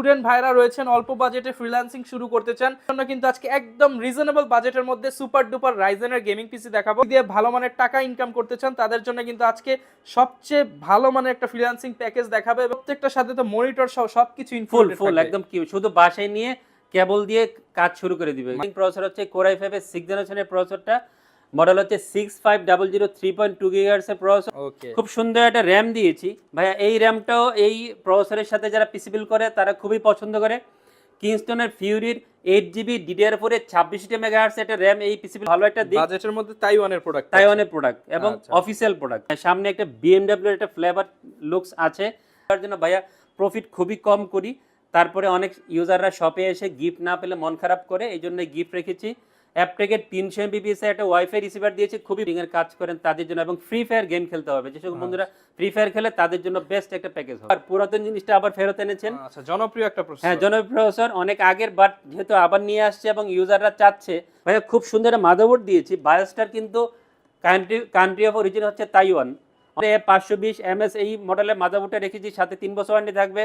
Student ভাইরা রয়েছেন অল্প বাজেটে ফ্রিল্যান্সিং শুরু করতে চান। জন্য কিন্তু আজকে একদম রিজনেবল বাজেটের মধ্যে সুপার ডুপার রাইজেনের গেমিং পিসি দেখাবো। দিয়ে ভালো মানের টাকা ইনকাম করতে চান তাদের জন্য কিন্তু আজকে সবচেয়ে ভালো মানের একটা ফ্রিল্যান্সিং প্যাকেজ দেখাবে প্রত্যেকটার সাথে তো মনিটর সহ সবকিছু ফুল ফুল একদম কি শুধু বাসায় নিয়ে কেবল দিয়ে কাজ শুরু করে দিবে। প্রসেসর হচ্ছে কোরাই ফাইভের সিক্স জেনারেশনের প্রসেসরটা মডেল হচ্ছে six five double zero three point two গিগার্সের processor খুব সুন্দর একটা র্যাম দিয়েছি। ভাইয়া এই র্যামটাও এই প্রসেসরের সাথে যারা পিসিবিল করে তারা খুবই পছন্দ করে। কিংস্টনের ফিউরির এইট জিবি ডিডিআর ফোর এর ছাব্বিশটি মেগাহার্স একটা র্যাম এই পিসিবি ভালো একটা দিক। বাজেটের মধ্যে তাইওয়ানের প্রোডাক্ট তাইওয়ানের প্রোডাক্ট এবং আচ্ছা। অফিসিয়াল প্রোডাক্ট সামনে একটা বিএমডাব্লিউ একটা ফ্লেভার লুকস আছে। তার জন্য ভাইয়া প্রফিট খুবই কম করি। তারপরে অনেক ইউজাররা শপে এসে গিফট না পেলে মন খারাপ করে এই জন্য গিফট রেখেছি। অ্যাপটেকের তিনশো এমবিপিএস একটা ওয়াইফাই রিসিভার দিয়েছে খুবই রিং এর কাজ করেন তাদের জন্য এবং ফ্রি ফায়ার গেম খেলতে হবে। যেসব বন্ধুরা ফ্রি ফায়ার খেলে তাদের জন্য বেস্ট একটা প্যাকেজ হবে। আর পুরাতন জিনিসটা আবার ফেরত এনেছেন। আচ্ছা জনপ্রিয় একটা প্রসেসর হ্যাঁ জনপ্রিয় প্রসেসর অনেক আগের বাট যেহেতু আবার নিয়ে আসছে এবং ইউজাররা চাচ্ছে ভাইয়া খুব সুন্দর একটা মাদারবোর্ড দিয়েছি। বায়োস্টার কিন্তু কান্ট্রি কান্ট্রি অফ অরিজিন হচ্ছে তাইওয়ান পাঁচশো বিশ এম এস এই মডেলের মাদারবোর্ডটা রেখেছি সাথে তিন বছর ওয়ারেন্টি থাকবে।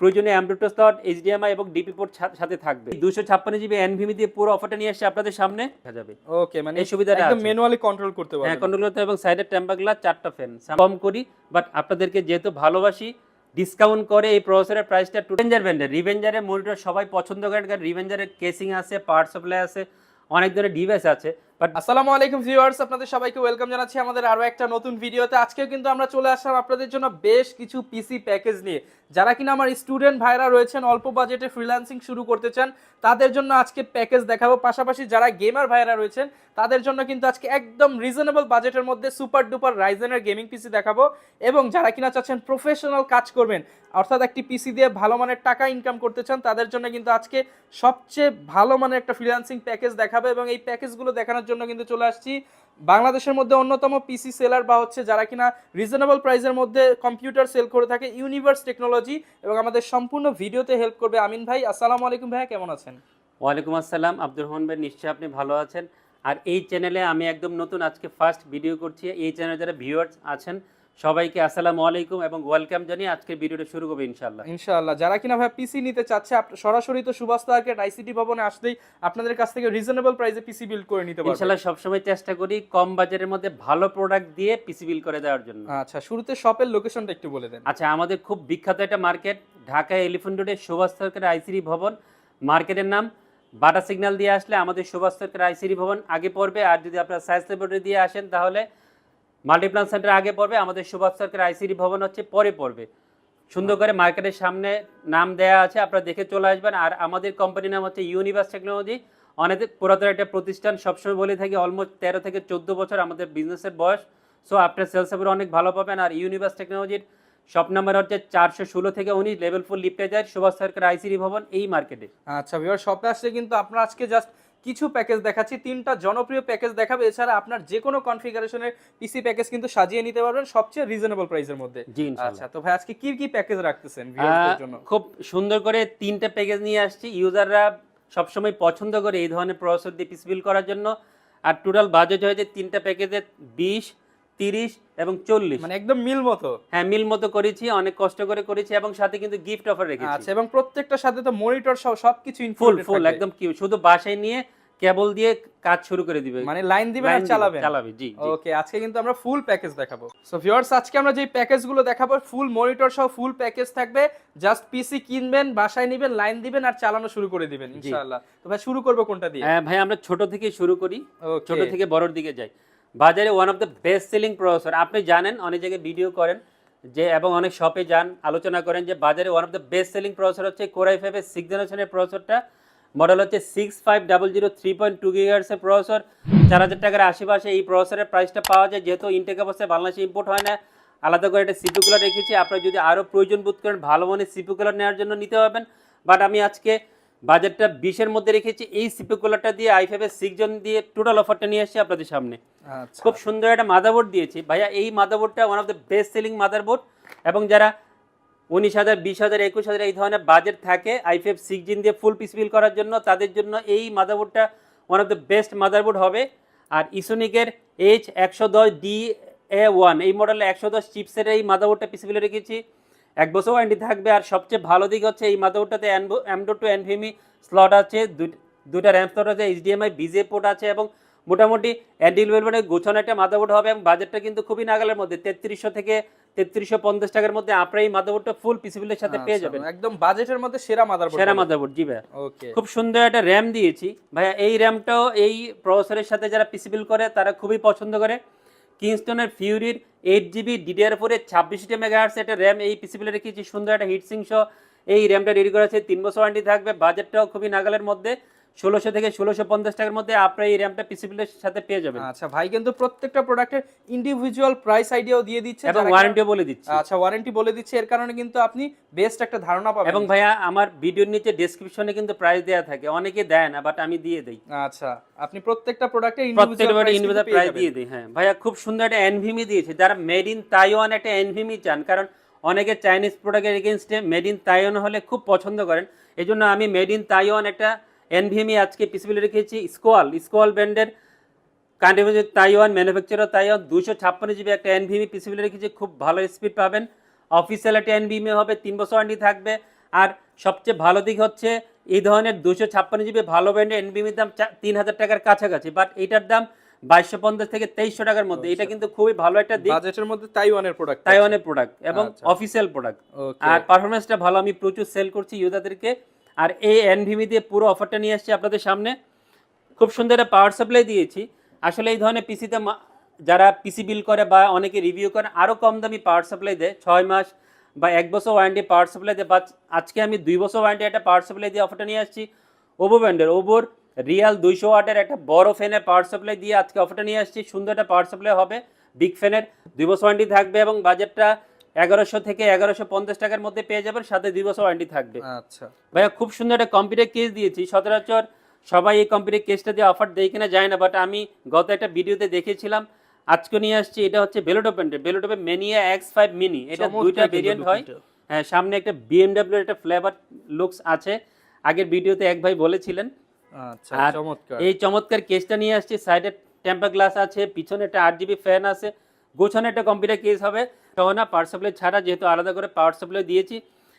প্রয়োজনীয় অ্যামব্লুটো স্লট এইচডিএমআই এবং ডিপি পোর্ট সাথে থাকবে। দুশো ছাপ্পান্ন জিবি এনভিমি দিয়ে পুরো অফারটা নিয়ে আসছে আপনাদের সামনে দেখা যাবে। ওকে মানে এই সুবিধাটা একদম ম্যানুয়ালি কন্ট্রোল করতে হ্যাঁ কন্ট্রোল করতে এবং সাইডের টেম্পার গ্লাস চারটা ফ্যান কম করি বাট আপনাদেরকে যেহেতু ভালোবাসি ডিসকাউন্ট করে এই প্রসেসরের প্রাইসটা টু রেঞ্জার ব্র্যান্ডের রিভেঞ্জারের মনিটর সবাই পছন্দ করেন কারণ রিভেঞ্জারের কেসিং আছে পাওয়ার সাপ্লাই আছে অনেক ধরনের ডিভাইস আছে। বাট আসসালামু আলাইকুম ভিউয়ার্স আপনাদের সবাইকে ওয়েলকাম জানাচ্ছি আমাদের আরও একটা নতুন ভিডিওতে। আজকেও কিন্তু আমরা চলে আসলাম আপনাদের জন্য বেশ কিছু পিসি প্যাকেজ নিয়ে। যারা কিনা আমার স্টুডেন্ট ভাইরা রয়েছেন, অল্প বাজেটে ফ্রিল্যান্সিং শুরু করতে চান, তাদের জন্য আজকে প্যাকেজ দেখাবো। পাশাপাশি যারা গেমার ভাইরা রয়েছেন, তাদের জন্য কিন্তু আজকে একদম রিজনেবল বাজেটের মধ্যে সুপার ডুপার রাইজেনের গেমিং পিসি দেখাবো। এবং যারা কিনা চাচ্ছেন প্রফেশনাল কাজ করবেন, অর্থাৎ একটি পিসি দিয়ে ভালো মানের টাকা ইনকাম করতে চান, তাদের জন্য কিন্তু আজকে সবচেয়ে ভালো মানের একটা ফ্রিল্যান্সিং প্যাকেজ দেখাবে। এবং এই প্যাকেজগুলো দেখানোর জন্য কিন্তু চলে আসছি। বাংলাদেশের মধ্যে অন্যতম পিসি সেলার বা হচ্ছে যারা কিনা রিজনেবল প্রাইসের মধ্যে কম্পিউটার সেল করে থাকে ইউনিভার্স টেকনোলজি এবং আমাদের সম্পূর্ণ ভিডিওতে হেল্প করবে আমিন ভাই। আসসালামু আলাইকুম ভাইয়া, কেমন আছেন? ওয়ালাইকুম আসসালাম। আব্দুর রহমান ভাই, নিশ্চয়ই আপনি ভালো আছেন। আর এই চ্যানেলে আমি একদম নতুন আজকে ফার্স্ট ভিডিও করছি। এই চ্যানেলে যারা ভিউয়ার্স আছেন সবাইকে আসসালামু আলাইকুম এবং ওয়েলকাম জানিয়ে আজকের ভিডিওটা শুরু করব ইনশাল্লাহ ইনশাআল্লাহ। যারা কিনা ভাই পিসি নিতে চাচ্ছে সরাসরি তো সুভাষ মার্কেট আইসিটি ভবনে আসলেই আপনাদের কাছ থেকে রিজনেবল প্রাইসে পিসি বিল্ড করে নিতে পারবেন। ইনশাল্লাহ সবসময় চেষ্টা করি কম বাজারের মধ্যে ভালো প্রোডাক্ট দিয়ে পিসি বিল করে দেওয়ার জন্য। আচ্ছা শুরুতে শপের লোকেশনটা একটু বলে দেন। আচ্ছা আমাদের খুব বিখ্যাত একটা মার্কেট ঢাকা এলিফ্যান্ট রোডে সুভাষ সরকার আইসিডি ভবন। মার্কেটের নাম বাটা সিগন্যাল দিয়ে আসলে আমাদের সুভাষ সরকার আইসিডি ভবন আগে পড়বে। আর যদি আপনারা সায়েন্স ল্যাবরেটরি দিয়ে আসেন তাহলে মাল্টিপ্লান সেন্টার আগে পড়বে, আমাদের সুভাষ সরকার আইসিডি ভবন হচ্ছে পরে পড়বে। সুন্দর করে মার্কেটের সামনে নাম দেয়া আছে, আপনারা দেখে চলে আসবেন। আর আমাদের কোম্পানির নাম হচ্ছে ইউনিভার্স টেকনোলজি অনেক পুরাতন একটা প্রতিষ্ঠান, সবসময় বলে থাকি অলমোস্ট তেরো থেকে চোদ্দ বছর আমাদের বিজনেসের বয়স। সো আপনার সেলস সাপোর্ট অনেক ভালো পাবেন। আর ইউনিভার্স টেকনোলজির শপ নাম্বার হচ্ছে চারশো ষোলো থেকে উনিশ লেভেল ফোর লিফটে যায় সুভাষ সরকার আইসিডি ভবন এই মার্কেটে। আচ্ছা ভিউয়ার শপে আসলে কিন্তু আপনার আজকে জাস্ট কিছু প্যাকেজ দেখাচ্ছি তিনটা জনপ্রিয় প্যাকেজ দেখাবে। এছাড়া আপনার যে কোনো কনফিগারেশনের পিসি প্যাকেজ কিন্তু সাজিয়ে নিতে পারবেন সবচেয়ে রিজনেবল প্রাইসের মধ্যে। আচ্ছা তো ভাই আজকে কি কি প্যাকেজ রাখতেছেন ভিউয়ারদের জন্য? খুব সুন্দর করে তিনটে প্যাকেজ নিয়ে আসছি। ইউজাররা সবসময় পছন্দ করে এই ধরনের প্রসেসর দিয়ে পিস বিল করার জন্য। আর টোটাল বাজেট হয়েছে তিনটা প্যাকেজে বিশ তিরিশ এবং চল্লিশ। মানে একদম মিল মতো। হ্যাঁ মিল মতো করেছি অনেক কষ্ট করে করেছি এবং সাথে কিন্তু গিফট অফার রেখেছি। আচ্ছা এবং প্রত্যেকটার সাথে তো মনিটর সহ সবকিছু ফুল ফুল একদম কি শুধু বাসায় নিয়ে কেবল দিয়ে কাজ শুরু করে দিবে। মানে লাইন দিবেন আর দিবে, চালাবেন চালাবে জি জি। ওকে আজকে কিন্তু আমরা ফুল প্যাকেজ দেখাবো। সো ভিউয়ার্স আজকে আমরা যে প্যাকেজগুলো দেখাবো ফুল মনিটর সহ ফুল প্যাকেজ থাকবে। জাস্ট পিসি কিনবেন বাসায় নেবেন লাইন দিবেন আর চালানো শুরু করে দিবেন ইনশাআল্লাহ। তো ভাই শুরু করব কোনটা দিয়ে? হ্যাঁ ভাই আমরা ছোট থেকে শুরু করি। ছোট থেকে বড়র দিকে যাই। বাজারে one of the best selling processor আপনি জানেন অনেক জায়গায় ভিডিও করেন যে এবং অনেক শপে যান আলোচনা করেন যে বাজারে one of the best selling processor হচ্ছে কোরাই ফাইভের সিক্স জেনারেশনের প্রসেসরটা মডেল হচ্ছে six five double zero three point two গিগার্সের processor চার হাজার টাকার আশেপাশে এই প্রসেসরের প্রাইসটা পাওয়া যায়। যেহেতু ইনটেক অবস্থায় বাংলাদেশে ইম্পোর্ট হয় না আলাদা করে একটা সিপি কুলার রেখেছি। আপনারা যদি আরও প্রয়োজন বোধ করেন ভালো মানের সিপি কুলার নেওয়ার জন্য নিতে পারবেন। বাট আমি আজকে বাজেটটা বিশের মধ্যে রেখেছি। এই সিপি কুলারটা দিয়ে আই ফাইভের সিক্স জন দিয়ে টোটাল অফারটা নিয়ে আসছি আপনাদের সামনে। আচ্ছা। খুব সুন্দর একটা মাদারবোর্ড দিয়েছি। ভাইয়া এই মাদারবোর্ডটা one of the best selling motherboard এবং যারা উনিশ হাজার, বিশ হাজার, একুশ হাজার এই ধরনের বাজেট থাকে আইফেফ সিক্স জিন দিয়ে ফুল পিস বিল করার জন্য। তাদের জন্য এই মাদারবোর্ডটা one of the best motherboard হবে। আর ইসোনিকের এইচ একশো দশ ডি এ ওয়ান এই মডেলে একশো দশ চিপসের এই মাদারবোর্ডটা পিস বিলে রেখেছি। এক বছর ওয়ারেন্টি থাকবে। আর সবচেয়ে ভালো দিক হচ্ছে এই মাদারবোর্ডটাতে M dot two NVMe slot আছে। দুইটা র্যাম স্লট আছে এইচডিএমআই বিজে পোর্ট আছে এবং মোটামুটি অ্যান্টিল ভেলভেটের গোছানো একটা মাদারবোর্ড হবে এবং বাজেটটা কিন্তু খুবই নাগালের মধ্যে, তেত্রিশশো থেকে তেত্রিশশো পঞ্চাশ টাকার মধ্যে আপনার এই মাদারবোর্ডটা ফুল পিসিবিলের সাথে পেয়ে আচ্ছা, যাবেন। একদম বাজেটের মধ্যে সেরা মাদারবোর্ড সেরা মাদারবোর্ড জি ভাইয়া। ওকে খুব সুন্দর একটা র্যাম দিয়েছি। ভাইয়া এই র্যামটাও এই প্রসেসরের সাথে যারা পিসিবিল করে তারা খুবই পছন্দ করে। কিংস্টনের ফিউরির এইট জিবি ডিডিআর ফোরের ছাব্বিশটি মেগাহার্স একটা র্যাম এই পিসিবিলে রেখেছি। সুন্দর একটা হিটসিং সহ এই র্যামটা রেডি করা আছে। তিন বছর ওয়ারেন্টি থাকবে। বাজেটটাও খুবই নাগালের মধ্যে। ষোলোশো থেকে ষোলোশো পঞ্চাশ টাকার মধ্যে আপনার এই র্যামটা পিসিবিলের সাথে পেয়ে যাবেন। আচ্ছা ভাই কিন্তু প্রত্যেকটা প্রোডাক্টের ইন্ডিভিজুয়াল প্রাইস আইডিয়াও দিয়ে দিচ্ছে এবং ওয়ারেন্টিও বলে দিচ্ছি। আচ্ছা ওয়ারেন্টি বলে দিচ্ছে এর কারণে কিন্তু আপনি বেস্ট একটা ধারণা পাবেন। এবং ভাইয়া আমার ভিডিওর নিচে ডেসক্রিপশনে কিন্তু প্রাইস দেওয়া থাকে। অনেকে দেয় না বাট আমি দিয়ে দিই। আচ্ছা আপনি প্রত্যেকটা প্রোডাক্টের ইন্ডিভিজুয়াল ইন্ডিভিজুয়াল প্রাইস দিয়ে দিই হ্যাঁ। ভাইয়া খুব সুন্দর একটা এনভিমি দিয়েছে। যারা মেড ইন তাইওয়ান একটা এনভিমি চান কারণ অনেকে চাইনিজ প্রোডাক্টের এগেনস্টে মেড ইন তাইওয়ান হলে খুব পছন্দ করেন। এই জন্য আমি মেড ইন তাইওয়ান একটা এনভিমি আজকে পিসিবিলে রেখেছি স্কোয়াল। স্কোয়াল ব্র্যান্ডের কান্ট্রি তাইওয়ান ম্যানুফ্যাকচারার তাইওয়ান দুশো ছাপ্পান্ন জিবি একটা এনভিমি পিসিবিলে রেখেছি খুব ভালো স্পিড পাবেন। অফিসিয়াল একটা এনভিমি হবে তিন বছর ওয়ারেন্টি থাকবে। আর সবচেয়ে ভালো দিক হচ্ছে এই ধরনের দুশো ছাপ্পান্ন জিবি ভালো ব্র্যান্ডের এনভিমির দাম তিন হাজার টাকার কাছাকাছি বাট এইটার দাম বাইশশো পঞ্চাশ থেকে তেইশশো টাকার মধ্যে। এটা কিন্তু খুবই ভালো একটা দিক। বাজেটের মধ্যে তাইওয়ানের প্রোডাক্ট তাইওয়ানের প্রোডাক্ট এবং আচ্ছা। অফিসিয়াল প্রোডাক্ট ওকে আর পারফরমেন্সটা ভালো আমি প্রচুর সেল করছি ইউজারদেরকে। আর এই এনভিমি দিয়ে পুরো অফারটা নিয়ে আসছি আপনাদের সামনে। খুব সুন্দর একটা পাওয়ার সাপ্লাই দিয়েছি। আসলে এই ধরনের পিসিতে যারা পিসি বিল করে বা অনেকে রিভিউ করে আরও কম দামি পাওয়ার সাপ্লাই দেয়। ছয় মাস বা এক বছর ওয়ারেন্টি পাওয়ার সাপ্লাই দেয়। বা আজকে আমি দুই বছর ওয়ারেন্টি একটা পাওয়ার সাপ্লাই দিয়ে অফারটা নিয়ে আসছি। ওভো ব্র্যান্ডের ওভোর রিয়াল দুইশো ওয়াটের একটা বড় ফ্যানের পাওয়ার সাপ্লাই দিয়ে আজকে অফারটা নিয়ে আসছি। সুন্দর একটা পাওয়ার সাপ্লাই হবে। বিগ ফ্যানের দুই বছর ওয়ারেন্টি থাকবে এবং বাজেটটা এগারোশো থেকে এগারোশো পঞ্চাশ টাকার মধ্যে পেয়ে যাবেন সাথে দুই বছর ওয়ারেন্টি থাকবে। আচ্ছা। ভাইয়া খুব সুন্দর একটা কম্পিউটার কেস দিয়েছি। সচরাচর সবাই এই কম্পিউটার কেসটা দিয়ে অফার দেয় কিনা যায় না বাট আমি গত একটা ভিডিওতে দেখেছিলাম। আজকে নিয়ে আসছি এটা হচ্ছে বেলোটোপেন্টের বেলোটোপে মেনিয়া এক্স ফাইভ মিনি এটা দুইটা ভেরিয়েন্ট হয়। হ্যাঁ সামনে একটা বিএমডাব্লিউ একটা ফ্লেভার লুকস আছে। আগের ভিডিওতে এক ভাই বলেছিলেন। আচ্ছা আর চমৎকার। এই চমৎকার কেসটা নিয়ে আসছি। সাইডে টেম্পার গ্লাস আছে পিছনে একটা আট জিবি ফ্যান আছে। গোছানো একটা কম্পিউটার কেস হবে। সহ না পাওয়ার সাপ্লাই ছাড়া যেহেতু আলাদা করে পাওয়ার সাপ্লাই দিয়েছি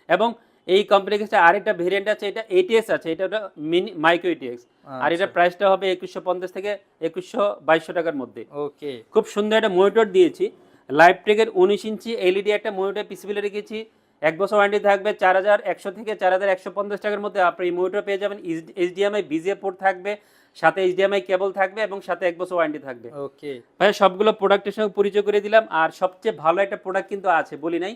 এবং এই কম্পিউটার কেসটা আরেকটা ভেরিয়েন্ট আছে এটা এটিএস আছে এটা ওটা মিনি মাইক্রো এটিএক্স আর এটা প্রাইসটা হবে একুশশো পঞ্চাশ থেকে একুশশো বাইশশো টাকার মধ্যে। ওকে। খুব সুন্দর একটা মনিটর দিয়েছি। লাইভ টেকের উনিশ ইঞ্চি এলইডি একটা মনিটর পিসিবিলে রেখেছি। এক বছর ওয়ারেন্টি থাকবে চার হাজার একশো থেকে চার হাজার একশো পঞ্চাশ টাকার মধ্যে। আপনি এই মনিটর পেয়ে যাবেন। এইচডিএমআই বিজিএ পোর্ট থাকবে। সাথে এইচডিএমআই কেবল থাকবে এবং সাথে এক বছর ওয়ারেন্টি থাকবে। ওকে ভাই সবগুলো প্রোডাক্টের সঙ্গে পরিচয় করে দিলাম আর সবচেয়ে ভালো একটা প্রোডাক্ট কিন্তু আছে বলি নাই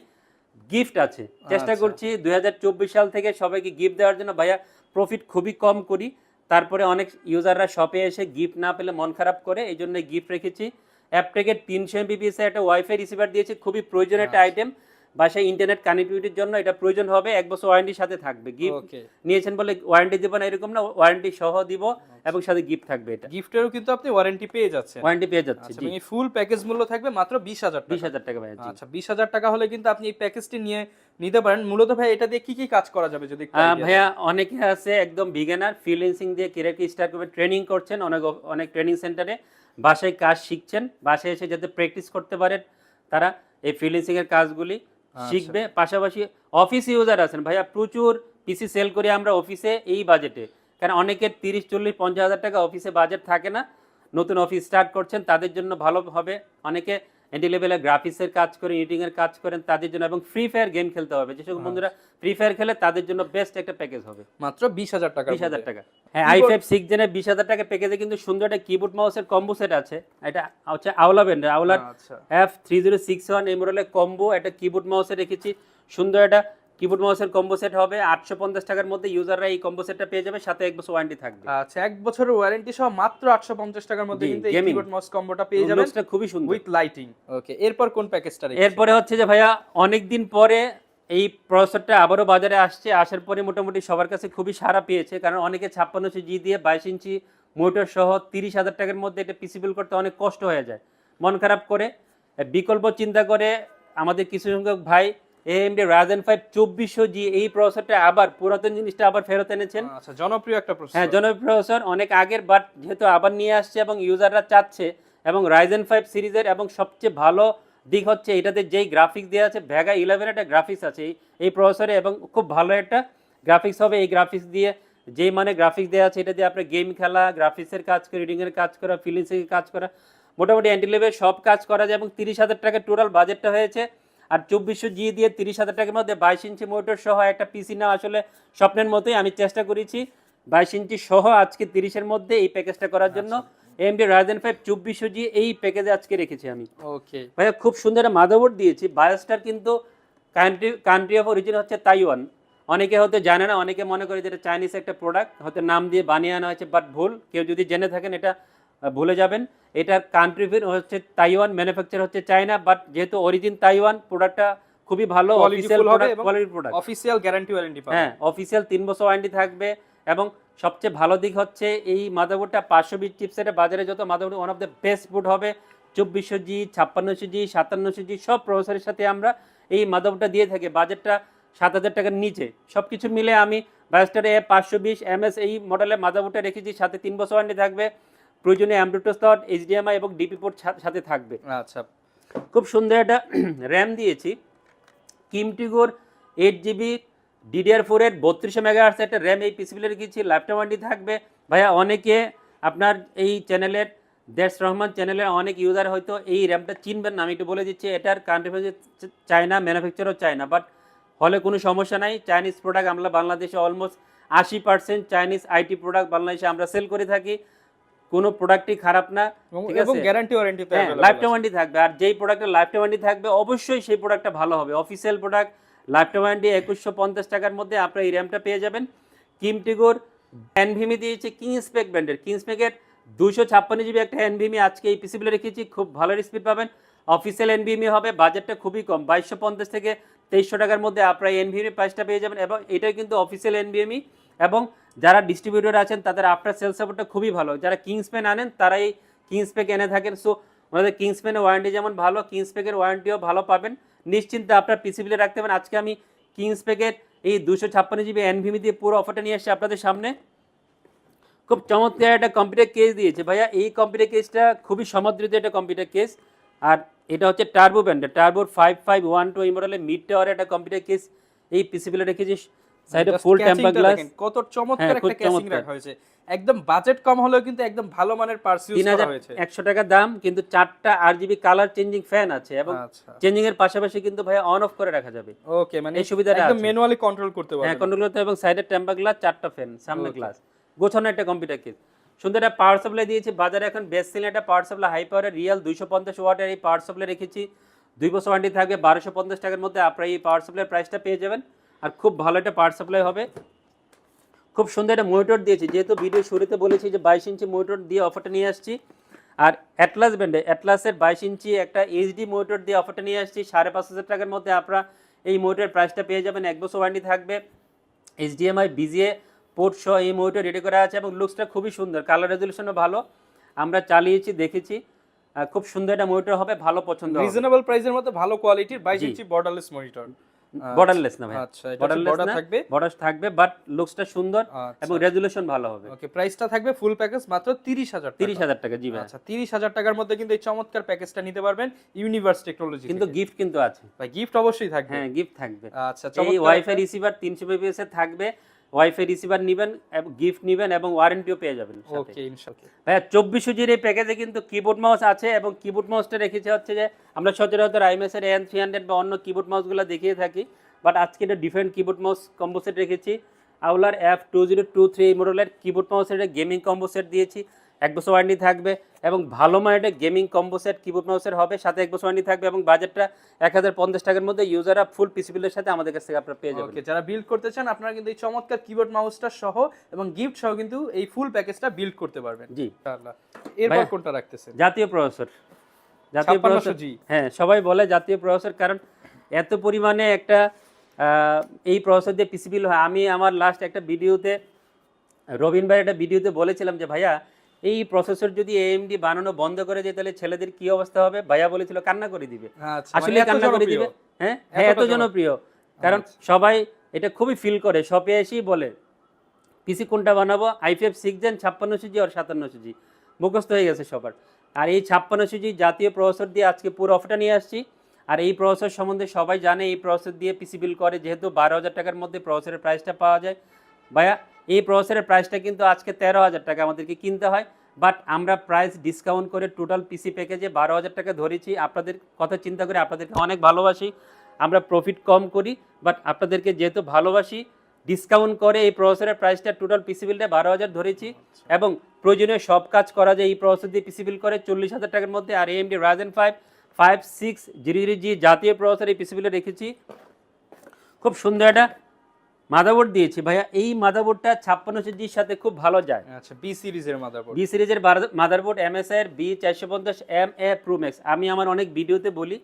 গিফট আছে। চেষ্টা আচ্ছা। করছি দুই হাজার চব্বিশ সাল থেকে সবাইকে গিফট দেওয়ার জন্য। ভাইয়া প্রফিট খুবই কম করি তারপরে অনেক ইউজাররা শপে এসে গিফট না পেলে মন খারাপ করে এই জন্য গিফট রেখেছি। অ্যাপটেকের তিনশো এমবিপিএস একটা ওয়াইফাই রিসিভার দিয়েছে খুবই প্রয়োজনীয় একটা আইটেম বাসায় ইন্টারনেট কানেক্টিভিটির জন্য এটা প্রয়োজন হবে। এক বছর ওয়ারেন্টির সাথে থাকবে। গিফট নিয়েছেন বলে ওয়ারেন্টি দেবো না এরকম না ওয়ারেন্টি সহ দিব এবং সাথে গিফট থাকবে এটা। গিফটেরও কিন্তু আপনি ওয়ারেন্টি পেয়ে যাচ্ছেন। ওয়ারেন্টি পেয়ে যাচ্ছে আচ্ছা জি। ফুল প্যাকেজ মূল্য থাকবে মাত্র বিশ হাজার বিশ টাকা হাজার টাকা ভাইয়া জি। আচ্ছা বিশ হাজার টাকা হলে কিন্তু আপনি এই প্যাকেজটি নিয়ে নিতে পারেন। মূলত ভাই এটা দিয়ে কি কি কাজ করা যাবে যদি? ভাইয়া অনেকে আছে একদম বিগিনার ফ্রিল্যান্সিং দিয়ে কীভাবে স্টার্ট করবে ট্রেনিং করছেন অনেক অনেক ট্রেনিং সেন্টারে বাসায় কাজ শিখছেন। বাসায় এসে যাতে প্র্যাকটিস করতে পারেন তারা এই ফ্রিল্যান্সিং এর কাজগুলি। আচ্ছা। শিখবে, পাশাপাশি অফিস ইউজার আছেন। ভাইয়া, প্রচুর পিসি সেল করি আমরা অফিসে এই বাজেটে কারণ অনেকের তিরিশ, চল্লিশ, পঞ্চাশ হাজার টাকা অফিসে বাজেট থাকে না। নতুন অফিস স্টার্ট করছেন, তাদের জন্য ভালো হবে। অনেকে এন্টি লেভেলে গ্রাফিক্সের কাজ করেন এডিটিংয়ের কাজ করেন তাদের জন্য এবং ফ্রি ফায়ার গেম খেলতে হবে। যেসব আচ্ছা। বন্ধুরা ফ্রি ফায়ার খেলে তাদের জন্য বেস্ট একটা প্যাকেজ হবে। মাত্র বিশ হাজার টাকা বিশ হাজার টাকা। হ্যাঁ আই ফাইভ সিক্স জেনের বিশ হাজার টাকা প্যাকেজে কিন্তু সুন্দর একটা কিবোর্ড মাউসের কম্বো সেট আছে। এটা হচ্ছে আওলা ব্যান্ডের আওলার আচ্ছা। F three zero six one এই মডেলের কম্বো একটা কিবোর্ড মাউসে রেখেছি। সুন্দর একটা কিবোর্ড মাউসের কম্বো সেট হবে আটশো পঞ্চাশ টাকার মধ্যে ইউজাররা এই কম্বো সেটটা পেয়ে যাবে সাথে এক বছর ওয়ারেন্টি থাকবে। আচ্ছা এক বছরের ওয়ারেন্টি সহ মাত্র আটশো পঞ্চাশ টাকার মধ্যে কিন্তু এই কিবোর্ড মাউস কম্বোটা পেয়ে যাবেন লুকসটা খুবই সুন্দর। উইথ লাইটিং ওকে এরপর কোন প্যাকেজটা? এরপরে হচ্ছে যে ভাইয়া অনেক দিন পরে এই প্রসেসরটা আবারও বাজারে আসছে আসার পরে মোটামুটি সবার কাছে খুবই সারা পেয়েছে কারণ অনেকে ছাপ্পান্ন জি দিয়ে বাইশ ইঞ্চি মোটর সহ তিরিশ হাজার টাকার মধ্যে এটা পিসিবিল করতে অনেক কষ্ট হয়ে যায়। মন খারাপ করে বিকল্প চিন্তা করে আমাদের কিছু সংখ্যক ভাই এএমডি রাজেন ফাইভ চব্বিশশো জি এই প্রসেসরটা আবার পুরাতন জিনিসটা আবার ফেরত এনেছেন। আচ্ছা জনপ্রিয় একটা প্রশ্ন হ্যাঁ জনপ্রিয় প্রসেসর অনেক আগের বাট যেহেতু আবার নিয়ে আসছে এবং ইউজাররা চাচ্ছে এবং রাইজেন ফাইভ সিরিজের এবং সবচেয়ে ভালো দিক হচ্ছে এটাতে যেই গ্রাফিক্স দেওয়া আছে ভ্যাগা ইলেভেন একটা গ্রাফিক্স আছে এই- এই প্রসেসরে এবং খুব ভালো একটা গ্রাফিক্স হবে এই গ্রাফিক্স দিয়ে। যেই মানে গ্রাফিক্স দেওয়া আছে এটা দিয়ে আপনার গেম খেলা গ্রাফিক্সের কাজ করা রিডিংয়ের কাজ করা ফিলিংসের কাজ করা মোটামুটি অ্যান্টি লেভেল সব কাজ করা যায় এবং তিরিশ হাজার টাকা টোটাল বাজেটটা হয়েছে। আর চব্বিশশো জি দিয়ে তিরিশ হাজার টাকার মধ্যে বাইশ ইঞ্চি মোটর সহ একটা পিসি নেওয়া আসলে স্বপ্নের মতোই আমি চেষ্টা করেছি। বাইশ ইঞ্চি সহ আজকে তিরিশের মধ্যে এই প্যাকেজটা করার জন্য। এমডি রাজেন ফাইভ চব্বিশশো জি এই প্যাকেজে আজকে রেখেছি আমি। ওকে। ভাইয়া খুব সুন্দর একটা মাদারবোর্ড দিয়েছি। বায়োস্টার কিন্তু কান্ট্রি কান্ট্রি অফ অরিজিন হচ্ছে তাইওয়ান অনেকে হয়তো জানে না অনেকে মনে করে যে এটা চাইনিজ একটা প্রোডাক্ট হয়তো নাম দিয়ে বানিয়ে আনা হয়েছে বাট ভুল। কেউ যদি জেনে থাকেন এটা ভুলে যাবেন। এটার কান্ট্রি হচ্ছে তাইওয়ান ম্যানুফ্যাকচার হচ্ছে চায়না বাট যেহেতু অরিজিন তাইওয়ান প্রোডাক্টটা খুবই ভালো official product quality product official guarantee warranty হ্যাঁ অফিসিয়াল তিন বছর ওয়ারেন্টি থাকবে এবং সবচেয়ে ভালো দিক হচ্ছে এই মাদারবোর্ডটা পাঁচশো বিশ চিপসেটের বাজারে যত motherboard one of the best board হবে। চব্বিশশো জি ছাপ্পান্নশো জি সাতান্নশো জি সব প্রসেসরের সাথে আমরা এই মাদারবোর্ডটা দিয়ে থাকি। বাজেটটা সাত হাজার টাকার নিচে। সব কিছু মিলে আমি বায়োস্টার এ পাঁচশো বিশ এম এস এই মডেলের মাদারবোর্ডটা রেখেছি। সাথে তিন বছর ওয়ারেন্টি থাকবে। প্রয়োজনীয় অ্যামব্রুটো স্লট এইচডিএমআই এবং ডিপি পোর্ট সাথে থাকবে। আচ্ছা। খুব সুন্দর একটা র্যাম দিয়েছি। কিমটিগোর এইট জিবি ডিডিআর ফোরের বত্রিশশো মেগাহার্স একটা র্যাম এই পিসিবিলে রেখেছি ল্যাপটপ ওয়ান্টি থাকবে। ভাইয়া অনেকে আপনার এই চ্যানেলের দেশ রহমান চ্যানেলের অনেক ইউজার হয়তো এই র্যামটা চিনবেন না আমি একটু বলে দিচ্ছি এটার কান্ট্রি চায়না ম্যানুফ্যাকচারও চায়না বাট হলে কোনো সমস্যা নাই। চাইনিজ প্রোডাক্ট আমরা বাংলাদেশে অলমোস্ট আশি পার্সেন্ট চাইনিজ আইটি প্রোডাক্ট বাংলাদেশে আমরা সেল করে থাকি। কোনো প্রোডাক্টই খারাপ না এবং- ঠিক আছে? গ্যারান্টি ওয়ারেন্টি লাইফ আছে। ওয়ারেন্টি থাকবে। আর যেই প্রোডাক্টের লাইফ টাইম ওয়ারেন্টি থাকবে অবশ্যই সেই প্রোডাক্টটা ভালো হবে। Official product lifetime warranty একুশশো পঞ্চাশ টাকার মধ্যে আপনার এই র্যামটা পেয়ে যাবেন। কিমটিগোর এনভিমি দিয়েছে কিংসপেক ব্র্যান্ডের। কিংসপেকের দুশো ছাপ্পান্ন জিবি একটা এনভিমি আজকে এই পিসিবিলে রেখেছি। খুব ভালো স্পিড পাবেন। অফিসিয়াল এনভিমি হবে বাজেটটা খুবই কম। বাইশশো পঞ্চাশ থেকে তেইশশো টাকার মধ্যে আপনার এনভিমি প্রাইসটা পেয়ে যাবেন। এবং এটাই কিন্তু অফিসিয়াল এনভিএমি এবং যারা ডিস্ট্রিবিউটর আছেন, তাদের আফটার সেল সাপোর্টটা খুবই ভালো। যারা কিংসপেন আনেন তারা এই কিংসপেক এনে থাকেন। সো ওনাদের কিংসপেনের ওয়ারেন্টি যেমন ভালো কিংসপেকের ওয়ারেন্টিও ভালো পাবেন। নিশ্চিন্তে আপনার পিসিবিলে রাখতে পারেন। আজকে আমি কিংসপেকের এই দুশো ছাপ্পান্ন জিবি এনভিমি দিয়ে পুরো অফারটা নিয়ে আসছি আপনাদের সামনে। খুব চমৎকার একটা কম্পিউটার কেস দিয়েছে। ভাইয়া, এই কম্পিউটার কেসটা খুবই সমাদৃত একটা কম্পিউটার কেস আর এটা হচ্ছে টার্বো ব্যান্ডের টার্বোর ফাইভ ফাইভ ওয়ান টু এই মডেলের মিড টাওয়ার একটা কম্পিউটার কেস এই পিসিবিলে রেখেছি সাইডে ফুল টেম্পার গ্লাস কত চমৎকার হ্যাঁ, একটা ক্যাচিং রাখা হয়েছে। একদম বাজেট কম হলেও কিন্তু একদম ভালো মানের পার্স ইউজ করা হয়েছে। একশো টাকা দাম কিন্তু চারটা R GB colour changing fan আছে এবং আচ্ছা। চেঞ্জিং এর পাশাপাশি কিন্তু ভাইয়া অন অফ করে রাখা যাবে। ওকে মানে এই সুবিধাটা একদম ম্যানুয়ালি কন্ট্রোল করতে হ্যাঁ কন্ট্রোল করতে এবং সাইডের টেম্পার গ্লাস চারটা ফ্যান সামনে গ্লাস গোছানো একটা কম্পিউটার কেস সুন্দর একটা পাওয়ার সাপ্লাই দিয়েছি। বাজারে এখন বেস্ট সেলিং একটা পাওয়ার সাপ্লাই হাই পাওয়ারের রিয়েল দুইশো পঞ্চাশ ওয়াটের এই পাওয়ার সাপ্লাই রেখেছি। দুই বছর ওয়ারেন্টি থাকবে বারোশো পঞ্চাশ টাকার মধ্যে আপনারা এই পাওয়ার সাপ্লাই প্রাইসটা পেয়ে যাবেন। আর খুব ভালো একটা পাওয়ার সাপ্লাই হবে। খুব সুন্দর একটা মনিটর দিয়েছি। যেহেতু ভিডিও শুরুতে বলেছি যে বাইশ ইঞ্চি মনিটর দিয়ে অফারটা নিয়ে আসছি। আর অ্যাটলাস ব্র্যান্ডে অ্যাটলাসের বাইশ ইঞ্চি একটা এইচডি মনিটর দিয়ে অফারটা নিয়ে আসছি। সাড়ে পাঁচ হাজার টাকার মধ্যে আপনারা এই মনিটরের প্রাইসটা পেয়ে যাবেন। এক বছর ওয়ারেন্টি থাকবে। এইচডিএমআই বিজিএ পোর্ট সহ এই মনিটর রেডি করা আছে এবং লুকসটা খুবই সুন্দর। কালার রেজলিউশনও ভালো। আমরা চালিয়েছি দেখেছি। খুব সুন্দর একটা মনিটর হবে ভালো পছন্দ রিজনেবল প্রাইসের মধ্যে ভালো কোয়ালিটির বাইশ ইঞ্চি বর্ডারলেস মনিটর বর্ডারলেস না ভাই। আচ্ছা বর্ডারলেস বর্ডার না থাকবে? বর্ডার থাকবে বাট লুকসটা সুন্দর আচ্ছা। এবং রেজুলেশন ভালো হবে। ওকে প্রাইসটা থাকবে ফুল প্যাকেজ মাত্র 30000 তিরিশ হাজার টাকা জি ভাই। আচ্ছা 30000 টাকার মধ্যে কিন্তু এই চমৎকার প্যাকেজটা নিতে পারবেন ইউনিভার্স টেকনোলজি কিন্তু গিফট কিন্তু আছে। ভাই গিফট অবশ্যই থাকবে। হ্যাঁ গিফট থাকবে। আচ্ছা এই ওয়াইফাই রিসিভার তিনশো এমবিএস এ থাকবে। ওয়াইফাই রিসিভার নেবেন এবং গিফট নেবেন এবং ওয়ারেন্টিও পেয়ে যাবেন। ওকে ইনশাআল্লাহ ভাইয়া চব্বিশ জির এই প্যাকেজে কিন্তু কিবোর্ড মাউস আছে এবং কিবোর্ড মাউসটা রেখেছে হচ্ছে যে আমরা সচরাচর আইএমএস এর এন থ্রি হান্ড্রেড বা অন্য কিবোর্ড মাউসগুলো দেখিয়ে থাকি বাট আজকে এটা different keyboard mouse combo set রেখেছি। আউলার F two zero two three মডেলের কিবোর্ড মাউস এটা গেমিং কম্বো সেট দিয়েছি। এক বছর ওয়ারেন্টি থাকবে এবং ভালো মানের গেমিং কম্বো সেট কিবোর্ড মাউসের হবে সাথে এক বছর ওয়ারেন্টি থাকবে এবং বাজেটটা এক হাজার পঞ্চাশ টাকার মধ্যে ইউজাররা ফুল পিসিবিলের সাথে আমাদের কাছ থেকে আপনারা পেয়ে যাবেন। যারা বিল্ড করতে চান আপনারা কিন্তু এই চমৎকার কিবোর্ড মাউসটা সহ এবং গিফট সহ কিন্তু এই ফুল প্যাকেজটা বিল্ড করতে পারবেন। জি। এরপর কোনটা রাখতেছেন? জাতীয় প্রসেসর জাতীয় প্রসেসর জি। হ্যাঁ সবাই বলে জাতীয় প্রসেসর কারণ এত পরিমাণে একটা এই প্রসেসর দিয়ে পিসিবি হয়। আমি আমার লাস্ট একটা ভিডিওতে রবিন ভাই একটা ভিডিওতে বলেছিলাম যে ভাইয়া এই প্রসেসর যদি এএমডি বানানো বন্ধ করে দেয় তাহলে ছেলেদের কি অবস্থা হবে? ভাইয়া বলেছিল কান্না করে দিবে। আচ্ছা আসলে মানে কান্না করে দিবে। হ্যাঁ? হ্যাঁ এত জনপ্রিয়। কারণ সবাই এটা খুবই ফিল করে। শপে এসেই বলে পিসি কোনটা বানাবো? আইপিএফ সিক্স জেন ছাপ্পান্নশো জি আর সাতান্নশো জি মুখস্থ হয়ে গেছে সবার। আর এই ছাপ্পান্ন সিজি জাতীয় প্রসেসর দিয়ে আজকে পুরো অফারটা নিয়ে আসছি। আর এই প্রসেসর সম্বন্ধে সবাই জানে এই প্রসেসর দিয়ে পিসি বিল করে। যেহেতু বারো হাজার টাকার মধ্যে প্রসেসরের প্রাইসটা পাওয়া যায়। ভাইয়া এই প্রসেসরের প্রাইসটা কিন্তু আজকে তেরো হাজার টাকা আমাদেরকে কিনতে হয়। বাট আমরা প্রাইস ডিসকাউন্ট করে টোটাল পিসি প্যাকেজে বারো হাজার টাকা ধরেছি। আপনাদের কথা চিন্তা করে আপনাদেরকে অনেক ভালোবাসি। আমরা প্রফিট কম করি বাট আপনাদেরকে যেহেতু ভালোবাসি ডিসকাউন্ট করে এই প্রসেসরের প্রাইসটা টোটাল পিসি বিলটা বারো হাজার ধরেছি। এবং প্রয়োজনীয় সব কাজ করা যায় এই প্রসেসর দিয়ে পিসি বিল করে চল্লিশ হাজার টাকার মধ্যে আর AMD Ryzen five five six zero zero G জাতীয় প্রসেসর এই পিসি বিলে রেখেছি। খুব সুন্দর একটা মাদারবোর্ড দিয়েছি। ভাইয়া এই মাদারবোর্ডটা ছাপ্পান্ন জির সাথে খুব ভালো যায়। আচ্ছা বি সিরিজের মাদারবোর্ড। বি সিরিজের মাদারবোর্ড এমএসআই এর বি চারশো পঞ্চাশ এম এ প্রোম্যাক্স আমি আমার অনেক ভিডিওতে বলি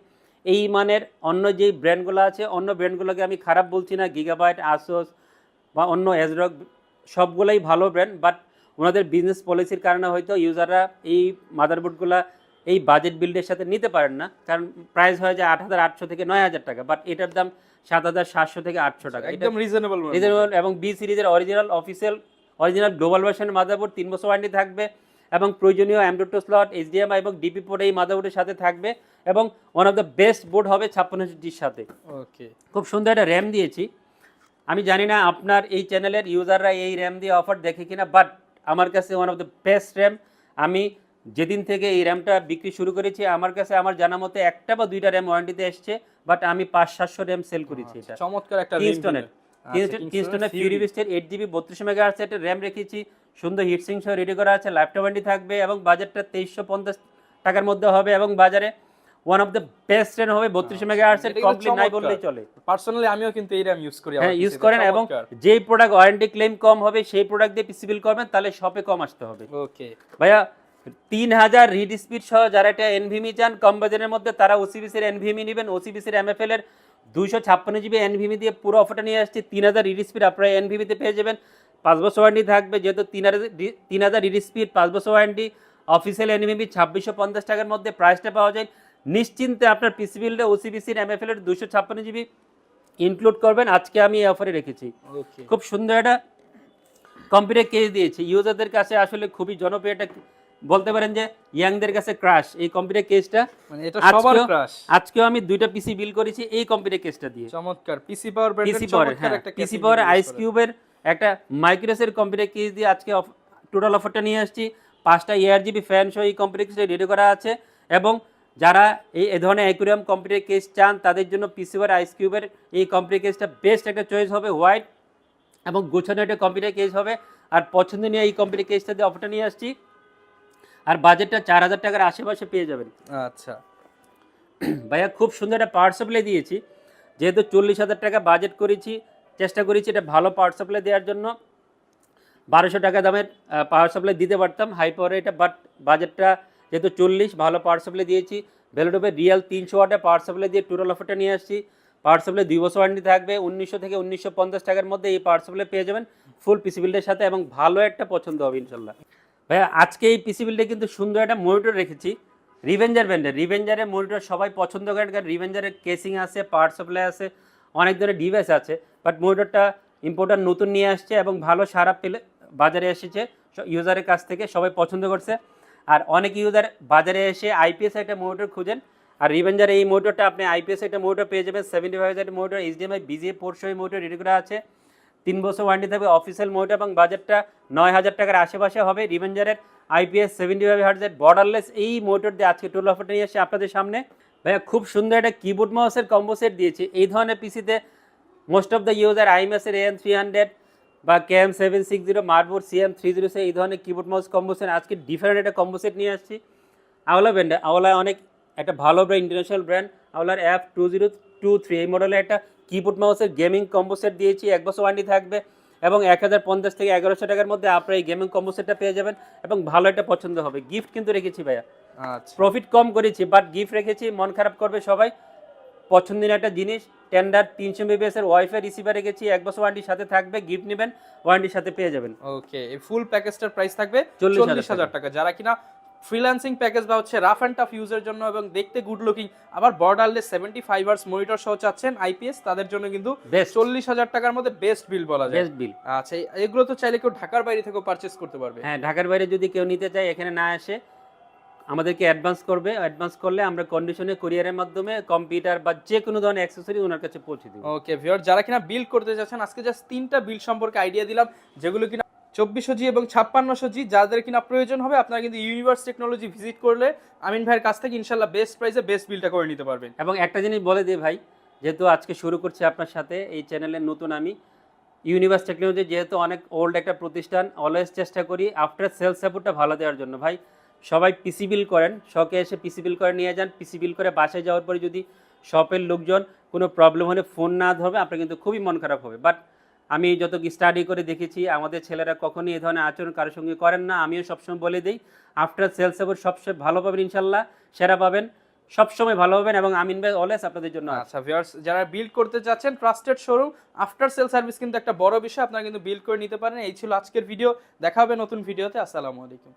এই মানের অন্য যেই ব্র্যান্ডগুলো আছে অন্য ব্র্যান্ডগুলোকে আমি খারাপ বলছি না গিগাবাইট আসোস বা অন্য এজরক সবগুলোই ভালো ব্র্যান্ড বাট ওনাদের বিজনেস পলিসির কারণে হয়তো ইউজাররা এই মাদারবোর্ডগুলো এই বাজেট বিল্ডের সাথে নিতে পারেন না কারণ প্রাইস হয়ে যায় আট হাজার আটশো থেকে নয় হাজার টাকা বাট এটার দাম সাত হাজার সাতশো থেকে আটশো টাকা। এটা একদম রিজনেবল রিজনেবল এবং বি সিরিজের অরিজিনাল অফিসিয়াল অরিজিনাল গ্লোবাল ভার্সনের মাদারবোর্ড তিন বছর ওয়ারেন্টি থাকবে এবং প্রয়োজনীয় অ্যামডোটো স্লট এইচডিএমআই এবং ডিপি পোর্ট এই মাদারবোর্ডের সাথে থাকবে এবং one of the best board হবে ছাপ্পান্ন জির সাথে। ওকে খুব সুন্দর একটা র্যাম দিয়েছি। আমি জানি না আপনার এই চ্যানেলের ইউজাররা এই র্যাম দিয়ে অফার দেখে কিনা বাট আমার কাছে one of the best RAM আমি যেদিন থেকে এই র্যামটা বিক্রি শুরু করেছি আমার কাছে আমার জানা মতে একটা বা দুইটা র্যাম ওয়ারেন্টিতে এসছে বাট আমি পাঁচ সাতশো র্যাম সেল করেছি এটা। চমৎকার একটা কিংস্টনের আচ্ছা, কিংস্টনের ফিউরিবিস্টের এইট জিবি বত্রিশ মেগা হার্সের র্যাম রেখেছি সুন্দর হিটসিং সহ রেডি করা আছে ল্যাপটপ ওয়ারেন্টি থাকবে এবং বাজারটা তেইশশো পঞ্চাশ টাকার মধ্যে হবে এবং বাজারে one of the best RAM হবে বত্রিশ মেগা এটা কমপ্লিট নাই বললেই চলে। পার্সোনালি আমিও কিন্তু এই র্যাম ইউজ করি হ্যাঁ ইউজ করেন এবং যেই প্রোডাক্ট ওয়ারেন্টি ক্লেম কম হবে সেই প্রোডাক্ট দিয়ে পিসি বিল করবেন তাহলে শপে কম আসতে হবে। ওকে ভাইয়া তিন হাজার রিড স্পিড সহ যারা এটা এনভিমি চান কম বাজারের মধ্যে তারা ওসিবিসির এনভিমি নেবেন। ওসিবিসির এমএফএল এর দুইশো ছাপ্পান্ন জিবি এনভিমি দিয়ে পুরো অফারটা নিয়ে আসছে। তিন হাজার রিড স্পিড আপনারা এনভিমিতে পেয়ে যাবেন। পাঁচ বছর ওয়ারেন্টি থাকবে যেহেতু তিন হাজার তিন হাজার রিড স্পিড পাঁচ বছর ওয়ারেন্টি অফিসিয়াল এনভিমি ছাব্বিশশো পঞ্চাশ টাকার মধ্যে প্রাইসটা পাওয়া যায়। নিশ্চিন্তে আপনার পিসি বিলটা ওসিবিসির এমএফএল এর দুশো ছাপ্পান্ন জিবি ইনক্লুড করবেন। আজকে আমি এই অফারে রেখেছি। খুব সুন্দর একটা কম্পিউটার কেস দিয়েছি। ইউজারদের কাছে আসলে খুবই জনপ্রিয় একটা বলতে পারেন যে ইয়াংদের কাছে ক্রাশ এই কম্পিউটার কেসটা মানে এটা সবার আজকেও ক্রাশ আজকেও আমি দুইটা পিসি বিল করেছি এই কম্পিউটার কেসটা দিয়ে। চমৎকার। পিসি পাওয়ার পিসি পাওয়ার হ্যাঁ। একটা পিসি পাওয়ার আইস কিউবের একটা মাইক্রোসের কম্পিউটার কেস দিয়ে আজকে টোটাল অফারটা নিয়ে আসছি। পাঁচটা এয়ার জিবি ফ্যান সহ এই কম্পিউটার কেসটা রেডি করা আছে। এবং যারা এই এ ধরনের অ্যাকুরিয়াম কম্পিউটার কেস চান তাদের জন্য পিসি পাওয়ার আইস কিউবের এই কম্পিউটার কেসটা বেস্ট একটা চয়েস হবে হোয়াইট এবং গোছানো একটা কম্পিউটার কেস হবে। আর পছন্দ নিয়ে এই কম্পিউটার কেসটা দিয়ে অফারটা নিয়ে আসছি। আর বাজেটটা চার হাজার টাকার আশেপাশে পেয়ে যাবেন। আচ্ছা। ভাইয়া খুব সুন্দর একটা পাওয়ার সাপ্লাই দিয়েছি। যেহেতু চল্লিশ হাজার টাকা বাজেট করেছি চেষ্টা করেছি এটা ভালো পাওয়ার সাপ্লাই দেওয়ার জন্য। বারোশো টাকা দামের পাওয়ার সাপ্লাই দিতে পারতাম হাই পাওয়ার এটা বাট বাজেটটা যেহেতু চল্লিশ ভালো পাওয়ার সাপ্লাই দিয়েছি। ভ্যালুডোপে রিয়াল তিনশো ওয়াটে পাওয়ার সাপ্লাই দিয়ে টোটাল অফারটা নিয়ে আসছি। পাওয়ার সাপ্লাই দুই বছর ওয়ারেন্টি থাকবে উনিশশো থেকে উনিশশো পঞ্চাশ টাকার মধ্যে এই পাওয়ার সাপ্লাই পেয়ে যাবেন। ফুল পিসি বিল্ডের সাথে এবং ভালো একটা পছন্দ হবে ইনশাল্লাহ। ভাইয়া, আজকে এই পিসি বিল্ডে কিন্তু সুন্দর একটা মনিটর রেখেছি। রিভেঞ্জার ব্র্যান্ডের রিভেঞ্জারের মনিটর সবাই পছন্দ করেন কারণ রিভেঞ্জারের কেসিং আছে পাওয়ার সাপ্লাই আছে, অনেক ধরনের ডিভাইস আছে। বাট মনিটরটা ইম্পোর্টার নতুন নিয়ে আসছে এবং ভালো সারা পেলে বাজারে এসেছে। ইউজারের কাছ থেকে সবাই পছন্দ করছে। আর অনেক ইউজার বাজারে এসে আইপিএস একটা মোটর খুঁজেন। আর রিভেঞ্জার এই মোটরটা আপনি আইপিএস একটা মোটর পেয়ে যাবেন সেভেন্টি ফাইভ হাজার মোটর এইচডিএমআই বিজিএ পোর্টসহ মোটর রেডি করা আছে। তিন বছর ওয়ারেন্টি থাকবে। অফিসিয়াল মোটর এবং বাজেটটা নয় হাজার টাকার আশেপাশে হবে। রিভেঞ্জারের আইপিএস সেভেন্টি ফাইভ হাজার বর্ডারলেস এই মোটর দিয়ে আজকে টোল অফারটা নিয়ে আসছে আপনাদের সামনে। ভাইয়া, খুব সুন্দর একটা কিবোর্ড মাউসের কম্বো সেট দিয়েছে। এই ধরনের পিসিতে মোস্ট অফ দ্য ইউজার আইএমএসের এন থ্রি হান্ড্রেড বা K M seven six zero motherboard CM three zero এই ধরনের কিবোর্ড মাউস কম্বো সেট আজকে ডিফারেন্ট একটা কম্বো সেট নিয়ে আসছি। আওলা ব্র্যান্ড আওলা অনেক একটা ভালো brand international brand আওলার F two zero two three এই মডেলের একটা কিবোর্ড মাউসের গেমিং কম্বো সেট দিয়েছি এক বছর ওয়ারেন্টি থাকবে এবং এক হাজার পঞ্চাশ থেকে এগারোশো টাকার মধ্যে আপনার এই গেমিং কম্বো সেটটা পেয়ে যাবেন এবং ভালো একটা পছন্দ হবে। গিফট কিন্তু রেখেছি ভাইয়া। আচ্ছা। প্রফিট কম করেছি বাট গিফট রেখেছি মন খারাপ করবে সবাই। পছন্দের একটা জিনিস টেন্ডার তিনশো এমবিএস এর ওয়াইফাই রিসিভার রেখেছি এক বছর ওয়ারেন্টির সাথে থাকবে গিফট নেবেন ওয়ারেন্টির সাথে পেয়ে যাবেন। ওকে এই ফুল প্যাকেজটার প্রাইস থাকবে 40,000 চল্লিশ হাজার টাকা। যারা কিনা ফ্রিল্যান্সিং প্যাকেজ বা হচ্ছে রাফ অ্যান্ড টাফ ইউজের জন্য এবং দেখতে গুড লুকিং আবার borderless seventy five hours monitor সহ চাচ্ছেন আইপিএস তাদের জন্য কিন্তু চল্লিশ হাজার টাকার মধ্যে বেস্ট বিল বলা যায়। বেস্ট বিল আচ্ছা এগুলো তো চাইলে কেউ ঢাকার বাইরে থেকেও পারচেস করতে পারবে। হ্যাঁ ঢাকার বাইরে যদি কেউ নিতে চায় এখানে না আসে আমাদেরকে অ্যাডভান্স করবে। অ্যাডভান্স করলে আমরা কন্ডিশনে কুরিয়ারের মাধ্যমে কম্পিউটার বা যে কোনো ধরনের অ্যাক্সেসরি ওনার কাছে পৌঁছে দেবো। ওকে ভিউয়ার যারা কিনা বিল করতে যাচ্ছেন আজকে জাস্ট তিনটা বিল সম্পর্কে আইডিয়া দিলাম যেগুলো কিনা চব্বিশশো জি এবং ছাপ্পান্নশো জি, যাদের কিনা প্রয়োজন হবে, আপনারা কিন্তু ইউনিভার্স টেকনোলজি ভিজিট করলে আমিন ভাইয়ের কাছ থেকে ইনশাল্লাহ বেস্ট প্রাইসে বেস্ট বিলটা করে নিতে পারবেন। এবং একটা জিনিস বলে দিই ভাই, যেহেতু আজকে শুরু করছি আপনার সাথে, এই চ্যানেলের নতুন আমি, ইউনিভার্স টেকনোলজি যেহেতু অনেক ওল্ড একটা প্রতিষ্ঠান অলওয়েজ চেষ্টা করি আফটার সেল সাপোর্টটা ভালো দেওয়ার জন্য। ভাই, সবাই পিসি বিল করেন, শখে এসে পিসি বিল করে নিয়ে যান পিসি বিল করে বাসায় যাওয়ার পরে যদি শপের লোকজন কোনো প্রবলেম হলে ফোন না ধরবে, আপনার কিন্তু খুবই মন খারাপ হবে। বাট আমি যত স্টাডি করে দেখেছি, আমাদের ছেলেরা কখনই এই ধরনের আচরণ কারোর সঙ্গে করেন না। আমিও সবসময় বলে দিই আফটার সেলস সাপোর্ট সবসময় ভালো পাবেন ইনশাল্লাহ, সেরা পাবেন, সবসময় ভালো হবেন এবং আমিন ভাই অলওয়েজ আপনাদের জন্য আচ্ছা ভিউয়ার্স যারা বিল্ড করতে যাচ্ছেন trusted showroom after sale service কিন্তু একটা বড় বিষয়, আপনারা কিন্তু বিল্ড করে নিতে পারেন। এই ছিল আজকের ভিডিও দেখা হবে নতুন ভিডিওতে আসসালামু আলাইকুম।